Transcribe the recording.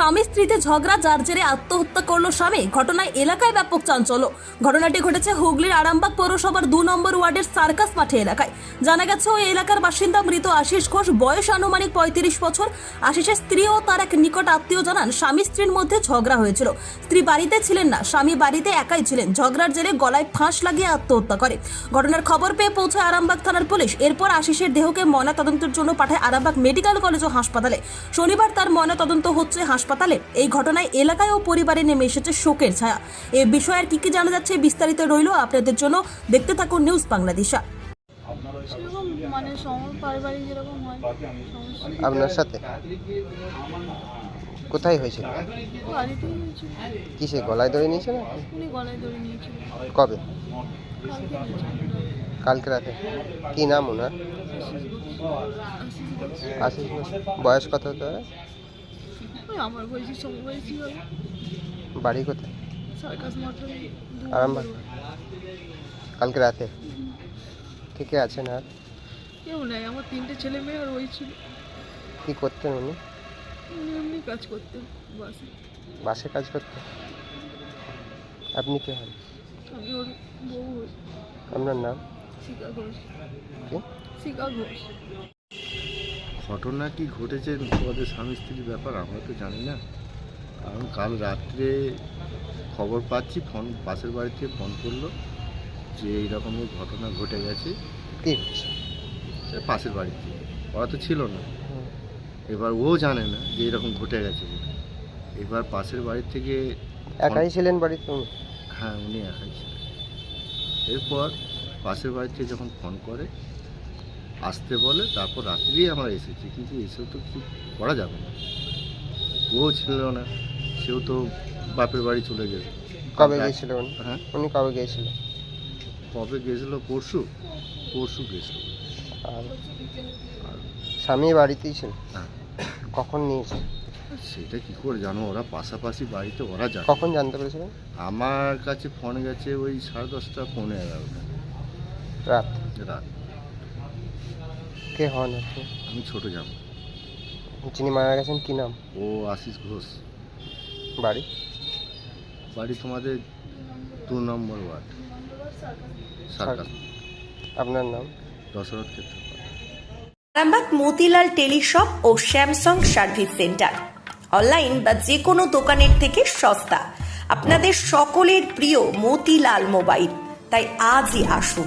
স্বামী স্ত্রীতে ঝগড়া, যার জেরে আত্মহত্যা করল স্বামী। ঘটনায় এলাকায় ব্যাপক চাঞ্চল্য। ঘটনাটি ঘটেছে হুগলির আরামবাগ পৌরসভার দু নম্বর ওয়ার্ডের সার্কাস মাঠে এলাকায়। জানা গেছে, ওই এলাকার বাসিন্দা মৃত আশিস ঘোষ, বয়স আনুমানিক পঁয়ত্রিশ বছর। আশিসের স্ত্রী ও তার এক নিকট আত্মীয় জানান, স্বামী স্ত্রীর মধ্যে ঝগড়া হয়েছিল। স্ত্রী বাড়িতে ছিলেন না, স্বামী বাড়িতে একাই ছিলেন। ঝগড়ার জেরে গলায় ফাঁস লাগিয়ে আত্মহত্যা করে। ঘটনার খবর পেয়ে পৌঁছায় আরামবাগ থানার পুলিশ। এরপর আশিসের দেহকে ময়না তদন্তের জন্য পাঠায় আরামবাগ মেডিকেল কলেজ ও হাসপাতালে। শনিবার তার ময়না তদন্ত হচ্ছে হাসপাতালে। এই ঘটনায় এলাকায় ও পরিবারে নেমে এসেছে শোকের ছায়া। এ বিষয়ে আর কি কি জানা যাচ্ছে বিস্তারিত রইল আপনাদের জন্য। দেখতে থাকুন নিউজ বাংলাদেশা। সেরকম মানে পারিবারিক যেরকম হয় আপনার সাথে? কোথায় হয়েছিল? বাড়িতেই হয়েছিল। কিসে গলায় ধরে নিয়েছে না উনি গলায় ধরে নিয়েছিল। কবে? কালকে রাতে? কি নাম ওনার? আশিস বয়স কত হতে হবে ওই আমার বয়সী সমবয়সী হবে বাড়ি কোথায়? সার্কাস মাঠে আরামবাগ? কালকে রাতে? কে কে আছেন আর? কেউ নেই আমার তিনটে ছেলে মেয়ে আর ওই ছিল। কি করতেন উনি এমনি কাজ করতেন বাসে। বাসে কাজ করতেন? আপনি কে হন? আমি ওর বউ হই। আপনার নাম? শিকা ঘোষ। কি? শিকা ঘোষ। ঘটনা কি ঘটেছে তোমাদের স্বামী স্ত্রীর ব্যাপার আমরা তো জানি না। কারণ কাল রাত্রে খবর পাচ্ছি ফোন পাশের বাড়ি থেকে ফোন করল যে এইরকমের ঘটনা ঘটে গেছে। পাশের বাড়ি থেকে ওরা তো ছিল না। এবার ও জানে না যে এরকম ঘটে গেছে এবার পাশের বাড়ি থেকে একাই ছিলেন বাড়িতে? হ্যাঁ উনি একাই ছিলেন। এরপর পাশের বাড়ি থেকে যখন ফোন করে আসতে বলে তারপর রাত্রেই আমরা এসেছি। কিন্তু এসেও তো কিছু করা যাবে না। ও ছিল না সেও তো বাপের বাড়ি চলে গেছে কবে গিয়েছিল উনি? হ্যাঁ? উনি কবে গিয়েছিল? কবে গেছিল পরশু। পরশু গেছিল আর স্বামী বাড়িতেই ছিল? হ্যাঁ। কখন নিয়েছে? সেটা কি করে জানো? ওরা পাশাপাশি বাড়িতে ওরা জানে। কখন জানতে পেরেছিলেন আমার কাছে ফোন গেছে ওই সাড়ে দশটা পৌনে এগারোটা রাত। রাত। কে হন আপনি? আমি ছোট যাব যিনি মারা গেছেন কি নাম? ও আশিস ঘোষ। বাড়ি? বাড়ি তোমাদের দু নম্বর ওয়ার্ড সরকার আপনার নাম? দশরথ ক্ষেত্র। আরামবাগ মতিলাল টেলিশপ ও স্যামসাং সার্ভিস সেন্টার। অনলাইন বা যে কোনো দোকানের থেকে সস্তা। আপনাদের সকলের প্রিয় মতিলাল মোবাইল। তাই আজই আসুন।